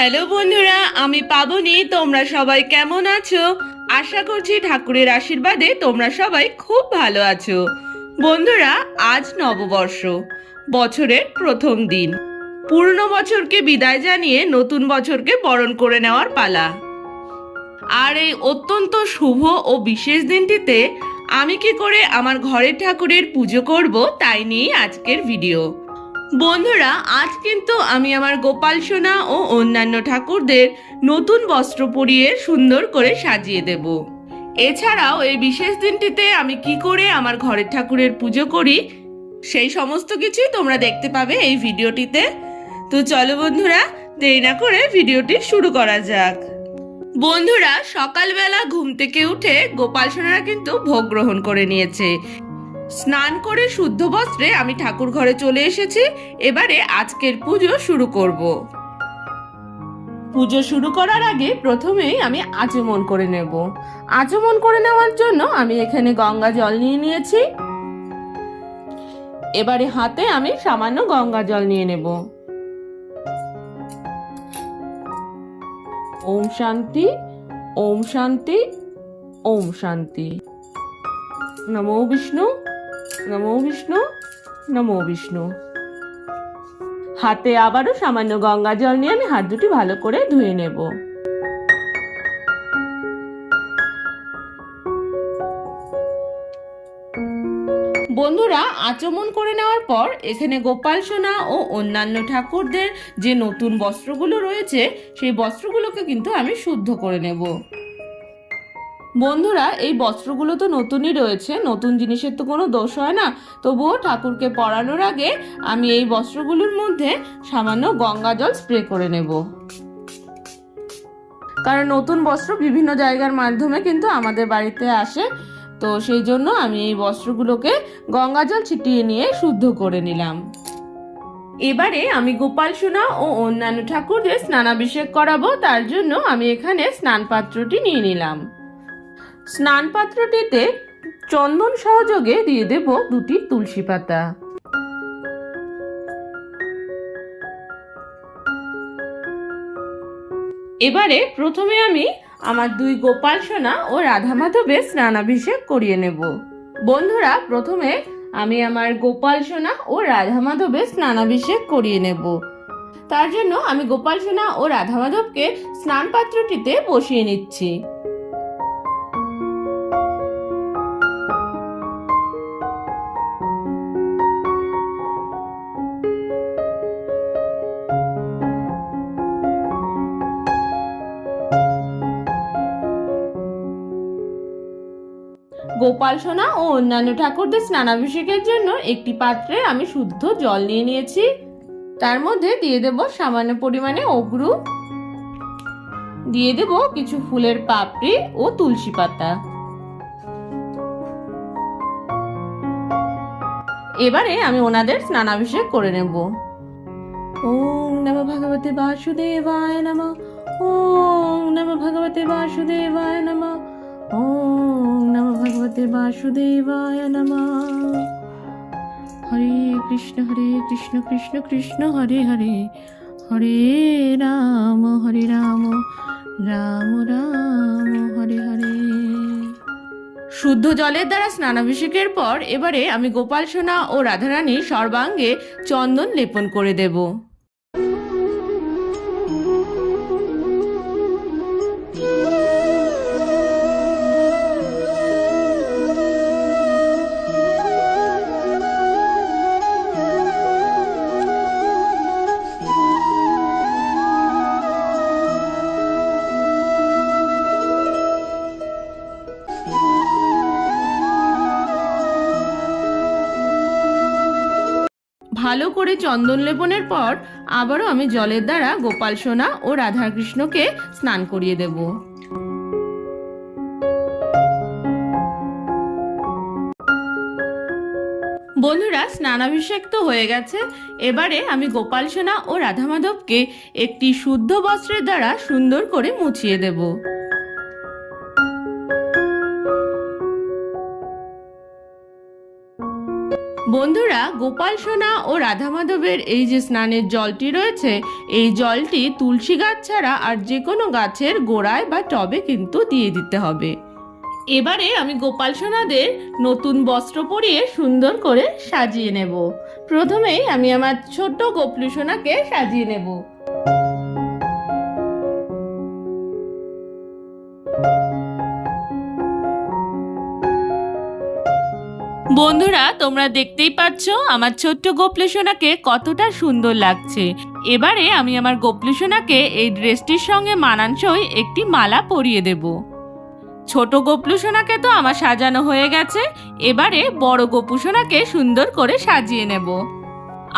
Hello বন্ধুরা, আমি পাবনি, তোমরা সবাই কেমন আছো? আশা করছি ঠাকুরের আশীর্বাদে তোমরা সবাই খুব ভালো আছো। বন্ধুরা, আজ নববর্ষ, বছরের প্রথম দিন। পুরনো বছরকে বিদায় জানিয়ে নতুন বছরকে বরণ করে নেওয়ার পালা। আর এই অত্যন্ত শুভ ও বিশেষ দিনটিতে আমি কি করে আমার ঘরের ঠাকুরের পুজো করব তাই নিয়েই আজকের ভিডিও। বন্ধুরা, আজ কিন্তু আমি আমার গোপাল সোনা ও অন্যান্য ঠাকুরদের নতুন বস্ত্র পরিয়ে সুন্দর করে সাজিয়ে দেব। এছাড়াও এই বিশেষ দিনটিতে আমি কি করে আমার ঘরের ঠাকুরের পুজো করি, সেই সমস্ত কিছুই তোমরা দেখতে পাবে এই ভিডিওটিতে। তো চলো বন্ধুরা, দেরি না করে ভিডিওটি শুরু করা যাক। বন্ধুরা, সকালবেলা ঘুম থেকে উঠে গোপাল সোনারা কিন্তু ভোগ গ্রহণ করে নিয়েছে। স্নান করে শুদ্ধ বস্ত্রে আমি ঠাকুর ঘরে চলে এসেছি। এবারে আজকের পুজো শুরু করব। পুজো শুরু করার আগে প্রথমেই আমি আচমন করে নেব। আচমন করে নেওয়ার জন্য আমি এখানে গঙ্গা জল নিয়ে নিয়েছি। এবারে হাতে আমি সামান্য গঙ্গা জল নিয়ে নেব। ওম শান্তি ওম শান্তি ওম শান্তি। নমো বিষ্ণু। নমো বিষ্ণু নমো বিষ্ণু। হাতে আবারও সামান্য গঙ্গা জল নিয়ে আমি হাত দুটি ভালো করে ধুয়ে নেব। বন্ধুরা, আচমন করে নেওয়ার পর এখানে গোপাল সোনা ও অন্যান্য ঠাকুরদের যে নতুন বস্ত্রগুলো রয়েছে, সেই বস্ত্রগুলোকে কিন্তু আমি শুদ্ধ করে নেব। বন্ধুরা, এই বস্ত্রগুলো তো নতুনই রয়েছে, নতুন জিনিসের তো কোনো দোষ হয় না। তবুও ঠাকুরকে পরানোর আগে আমি এই বস্ত্রগুলোর মধ্যে সামান্য গঙ্গা জল স্প্রে করে নেব। কারণ নতুন বস্ত্র বিভিন্ন জায়গার মাধ্যমে কিন্তু আমাদের বাড়িতে আসে। তো সেই জন্য আমি এই বস্ত্রগুলোকে গঙ্গা জল ছিটিয়ে নিয়ে শুদ্ধ করে নিলাম। এবারে আমি গোপাল সোনা ও অন্যান্য ঠাকুরদের স্নানাভিষেক করাবো, তার জন্য আমি এখানে স্নান পাত্রটি নিয়ে নিলাম। স্নান পাত্রটিতে চন্দন সহযোগে দিয়ে দেব দুটি তুলসী পাতা। এবারে প্রথমে আমি আমার দুই গোপাল সোনা ও রাধা মাধবের স্নানাভিষেক করিয়ে নেব। বন্ধুরা, প্রথমে আমি আমার গোপাল সোনা ও রাধা মাধবের স্নানাভিষেক করিয়ে নেব। তার জন্য আমি গোপাল সোনা ও রাধা মাধবকে স্নান পাত্রটিতে বসিয়ে নিচ্ছি। গোপাল সোনা ও অন্যান্য ঠাকুরদের স্নানাভিষেকের জন্য একটি পাত্রে আমি শুদ্ধ জল নিয়ে নিয়েছি। তার মধ্যে দিয়ে দেব সামান্য পরিমাণে অগ্রু। দিয়ে দেব কিছু ফুলের পাপড়ি ও তুলসী পাতা। এবারে আমি ওনাদের স্নানাভিষেক করে নেব। ওম নম ভগবতে বাসুদেবায় নম। ওম নম ভগবতে বাসুদেবায় নম। ওম নম ভগবতে বাসুদেবায় নম হরে কৃষ্ণ হরে কৃষ্ণ কৃষ্ণ কৃষ্ণ হরে হরে হরে রাম হরে রাম রাম রাম হরে হরে শুদ্ধ জলের দ্বারা স্নানাভিষেকের পর এবারে আমি গোপাল সোনা ও রাধারানীর সর্বাঙ্গে চন্দন লেপন করে দেব। ভালো করে চন্দন লেপনের পর আবারও আমি জলের দ্বারা গোপাল সোনা ও রাধাকৃষ্ণকে স্নান করিয়ে দেব। বন্ধুরা, স্নানাভিষেক তো হয়ে গেছে। এবারে আমি গোপাল সোনা ও রাধা মাধবকে একটি শুদ্ধ বস্ত্রের দ্বারা সুন্দর করে মুছিয়ে দেব। বন্ধুরা, গোপাল সোনা ও রাধা মাধবের এই যে স্নানের জলটি রয়েছে, এই জলটি তুলসী গাছ ছাড়া আর যে কোনো গাছের গোড়ায় বা টবে কিন্তু দিয়ে দিতে হবে। এবারে আমি গোপাল সোনাদের নতুন বস্ত্র পরিয়ে সুন্দর করে সাজিয়ে নেব। প্রথমেই আমি আমার ছোট্ট গোপলু সোনাকে সাজিয়ে নেব। বন্ধুরা, তোমরা দেখতেই পাচ্ছ আমার ছোট্ট গোপলু সোনাকে কতটা সুন্দর লাগছে। এবারে আমি আমার গোপলু সোনাকে এই ড্রেসটির সঙ্গে মানানসই একটি মালা পরিয়ে দেব। ছোট গোপলু সোনাকে তো আমার সাজানো হয়ে গেছে, এবারে বড় গোপু সোনাকে সুন্দর করে সাজিয়ে নেব।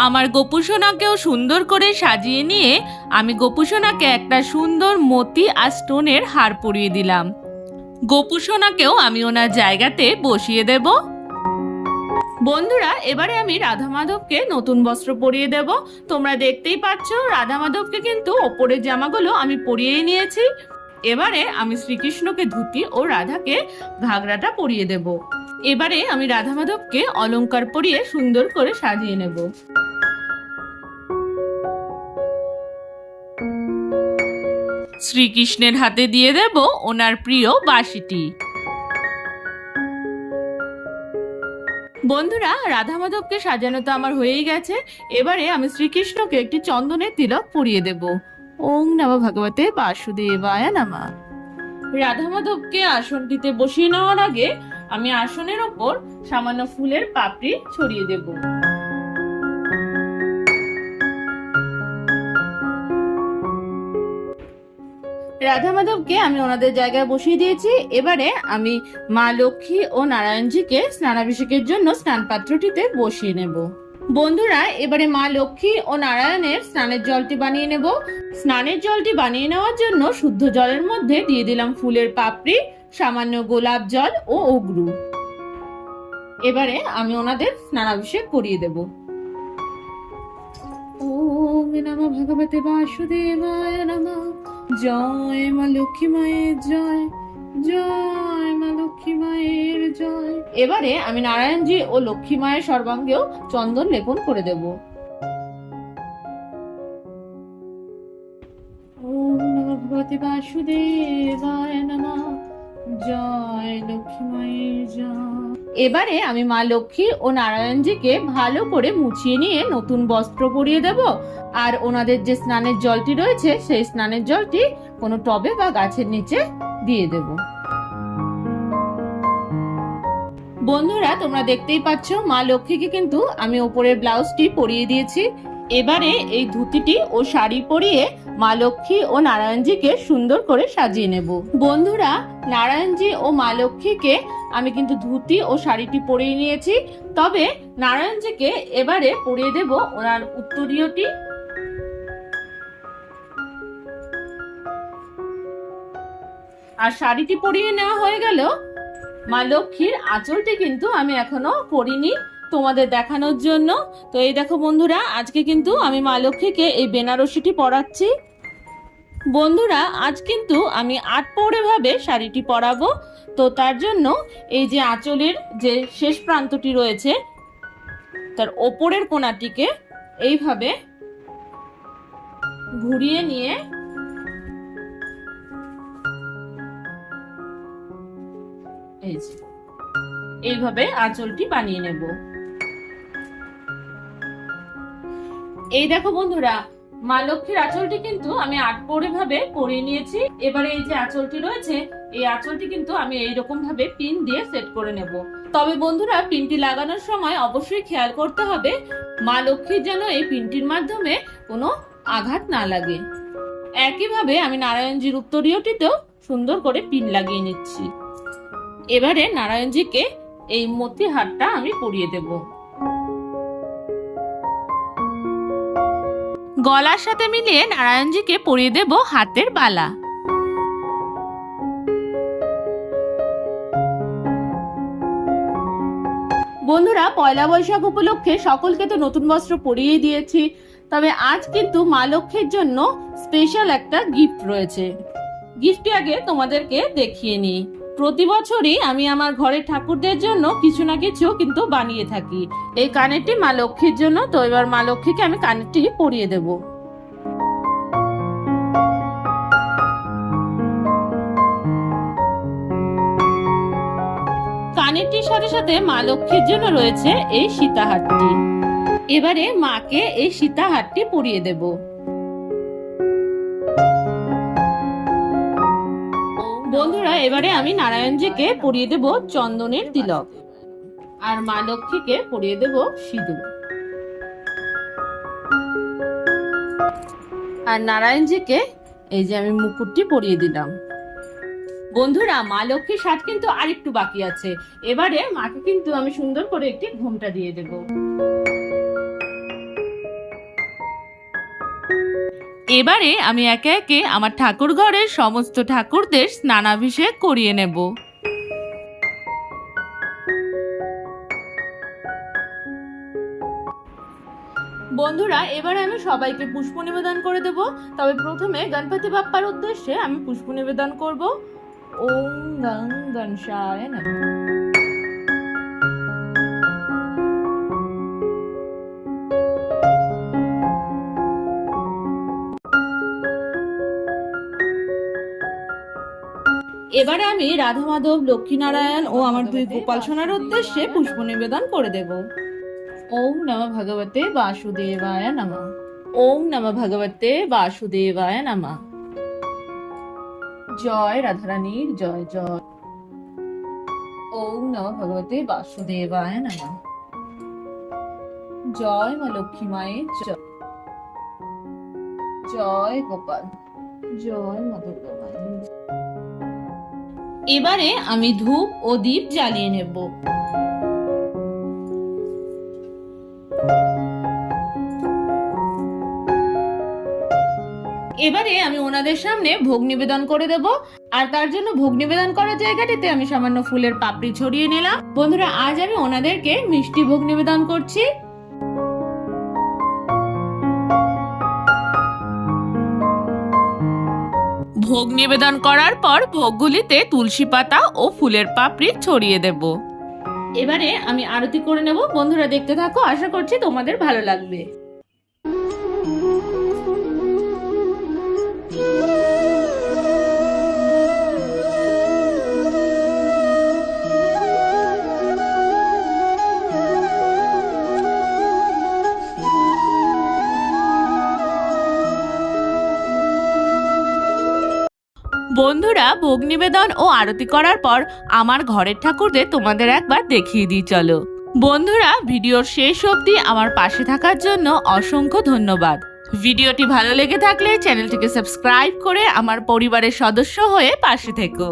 আমার গোপু সোনাকেও সুন্দর করে সাজিয়ে নিয়ে আমি গোপু সোনাকে একটা সুন্দর মতি আর স্টোনের হার পরিয়ে দিলাম। গোপু সোনাকেও আমি ওনার জায়গাতে বসিয়ে দেবো। বন্ধুরা, এবারে আমি রাধা মাধবকে নতুন বস্ত্র পরিয়ে দেব। তোমরা দেখতেই পাচ্ছ, রাধা মাধবকে কিন্তু ওপরের জামাগুলো আমি পরিয়ে নিয়েছি। এবারে আমি শ্রীকৃষ্ণকে ধুতি ও রাধাকে ঘাগরাটা পরিয়ে দেব। এবারে আমি রাধা মাধবকে অলংকার পরিয়ে সুন্দর করে সাজিয়ে নেব। শ্রীকৃষ্ণের হাতে দিয়ে দেব ওনার প্রিয় বাঁশিটি বন্ধুরা, রাধা মাধবকে সাজানো তো আমার হয়েই গেছে। এবারে আমি শ্রীকৃষ্ণকে একটি চন্দনের তিলক পরিয়ে দেব। ওং নম ভগবতে বাসুদেবায় নামা। রাধা মাধবকে আসনটিতে বসিয়ে নেওয়ার আগে আমি আসনের ওপর সামান্য ফুলের পাপড়ি ছড়িয়ে দেব। রাধা মাধবকে আমি ওনাদের জায়গায় বসিয়ে দিয়েছি। এবারে আমি মা লক্ষ্মী ও নারায়ণজিকে স্নানাভিষেকের জন্য স্নান পাত্রটিতে বসিয়ে নেব। বন্ধুরা, এবারে মা লক্ষ্মী ও নারায়ণের স্নানের জলটি বানিয়ে নেব। স্নানের জলটি বানিয়ে নেওয়ার জন্য শুদ্ধ জলের মধ্যে দিয়ে দিলাম ফুলের পাপড়ি, সামান্য গোলাপ জল ও অগ্রু। এবারে আমি ওনাদের স্নানাভিষেক করিয়ে দেব। ওম নমঃ ভগবতে বাসুদেবায় নমঃ। জয় মা লক্ষ্মী মায়ের জয় জয় মা লক্ষ্মী মায়ের জয়। এবারে আমি নারায়ণজি ও লক্ষ্মী মায়ের সর্বাঙ্গেও চন্দন লেপন করে দেব। ওম বাসুদেবায় নমঃ। জয় লক্ষ্মী মায়ের জয়। এবারে আমি মা লক্ষ্মী ও নারায়ণজিকে ভালো করে মুছিয়ে নিয়ে নতুন বস্ত্র পরিয়ে দেব। আর ওনাদের যে স্নানের জলটি রয়েছে, সেই স্নানের জলটি কোনো টবে বা গাছের নিচে দিয়ে দেব। বন্ধুরা, তোমরা দেখতেই পাচ্ছ, মা লক্ষ্মীকে কিন্তু আমি ওপরের ব্লাউজটি পরিয়ে দিয়েছি। এবারে এই ধুতিটি ও শাড়ি পরিয়ে মা লক্ষ্মী ও নারায়ণজিকে সুন্দর করে সাজিয়ে নেব। বন্ধুরা, নারায়ণজি ও মা লক্ষ্মীকে আমি কিন্তু ধুতি ও শাড়িটি পরিয়ে নিয়েছি। তবে নারায়ণজিকে এবারে পরিয়ে দেব ওনার উত্তরীয়টি। আর শাড়িটি পরিয়ে নেওয়া হয়ে গেল। মা লক্ষ্মীর আঁচলটি কিন্তু আমি এখনও পরিনি। তোমাদের দেখানোর জন্য। তো এই দেখো বন্ধুরা, আজকে কিন্তু আমি মা লক্ষ্মীকে এই বেনারসিটি পরাচ্ছি। বন্ধুরা, আজ কিন্তু আমি আট ভাবে শাড়িটি পরাবো। তো তার জন্য এই যে আঁচলের যে শেষ প্রান্তটি রয়েছে, তার ওপরের কোণাটিকে এইভাবে ঘুরিয়ে নিয়ে এই এইভাবে আঁচলটি বানিয়ে নেব। এই দেখো বন্ধুরা, মা লক্ষ্মীর আঁচলটি কিন্তু আমি আট পরে ভাবে পরিয়ে নিয়েছি। এবারে এই যে আঁচলটি রয়েছে, এই আঁচলটি কিন্তু আমি এইরকম ভাবে পিন দিয়ে সেট করে নেব। তবে বন্ধুরা, পিনটি লাগানোর সময় অবশ্যই খেয়াল করতে হবে, মা লক্ষ্মীর যেন এই পিনটির মাধ্যমে কোনো আঘাত না লাগে। একইভাবে আমি নারায়ণজির উত্তরীয়টিতেও সুন্দর করে পিন লাগিয়ে নিচ্ছি। এবারে নারায়ণজিকে এই মতি হারটা আমি পরিয়ে দেব। গলার সাথে মিলিয়ে নারায়ণজিকে পরিয়ে দেব হাতের বালা। বন্ধুরা, পয়লা বৈশাখ উপলক্ষে সকলকে তো নতুন বস্ত্র পরিয়ে দিয়েছি। তবে আজ কিন্তু মা লক্ষ্মীর জন্য স্পেশাল একটা গিফট রয়েছে। গিফটটি আগে তোমাদেরকে দেখিয়ে নিই। প্রতি বছরই আমি আমার ঘরের ঠাকুরদের জন্য কিছু না কিছু কিন্তু বানিয়ে থাকি। এই কানেরটি মা লক্ষ্মীর জন্য, তো এবার মা লক্ষ্মীকে আমি কানেরটি পরিয়ে দেব। কানেরটির সাথে সাথে মা লক্ষ্মীর জন্য রয়েছে এই সীতাহারটি। এবারে মাকে এই সীতাহারটি পরিয়ে দেব। বন্ধুরা, এবারে আমি নারায়ণজিকে পরিয়ে দেব চন্দনের তিলক। আর মা লক্ষ্মীকে পরিয়ে দেব সিঁদুর। আর নারায়ণজিকে এই যে আমি মুকুটটি পরিয়ে দিলাম। বন্ধুরা, মা লক্ষ্মীর সাজ কিন্তু আরেকটু বাকি আছে। এবারে মাকে কিন্তু আমি সুন্দর করে একটি ঘোমটা দিয়ে দেব। এবারে আমি একে একে আমার ঠাকুর ঘরের সমস্ত ঠাকুরদের স্নানাভিষেক করিয়ে নেব। বন্ধুরা, এবারে আমি সবাইকে পুষ্প নিবেদন করে দেব। তবে প্রথমে গণপতি বাপ্পার উদ্দেশ্যে আমি পুষ্প নিবেদন করব। ওম গং গণেশায় নমঃ। এবারে আমি রাধা মাধব লক্ষ্মীনারায়ণ ও আমার দুই গোপাল সোনার উদ্দেশ্যে পুষ্প নিবেদন করে দেব। ওম নম ভগবতে বাসুদেবায় নম। ওম নম ভগবতে বাসুদেবায় নম। জয় রাধারানীর, জয় জয়। ওম নম ভগবতে বাসুদেবায় নম। জয় মা লক্ষ্মী মায়ের, জয়। জয় গোপাল, জয় মা দুর্গা মায়ের। এবারে আমি ধূপ ও দীপ জ্বালিয়ে নেব। এবারে আমি ওনাদের সামনে ভোগ নিবেদন করে দেব। আর তার জন্য ভোগ নিবেদন করার জায়গাটিতে আমি সামান্য ফুলের পাপড়ি ছড়িয়ে নিলাম। বন্ধুরা, আজ আমি ওনাদেরকে মিষ্টি ভোগ নিবেদন করছি। ভোগ নিবেদন করার পর ভোগগুলিতে তুলসী পাতা ও ফুলের পাপড়ি ছড়িয়ে দেব। এবারে আমি আরতি করে নেব। বন্ধুরা দেখতে থাকো, আশা করছি তোমাদের ভালো লাগবে। বন্ধুরা ভোগ নিবেদন ও আরতি করার পর আমার ঘরের ঠাকুরদের তোমাদের একবার দেখিয়ে দিই, চলো। বন্ধুরা, ভিডিওর শেষ অবধি আমার পাশে থাকার জন্য অসংখ্য ধন্যবাদ। ভিডিওটি ভালো লেগে থাকলে চ্যানেলটিকে সাবস্ক্রাইব করে আমার পরিবারের সদস্য হয়ে পাশে থেকো।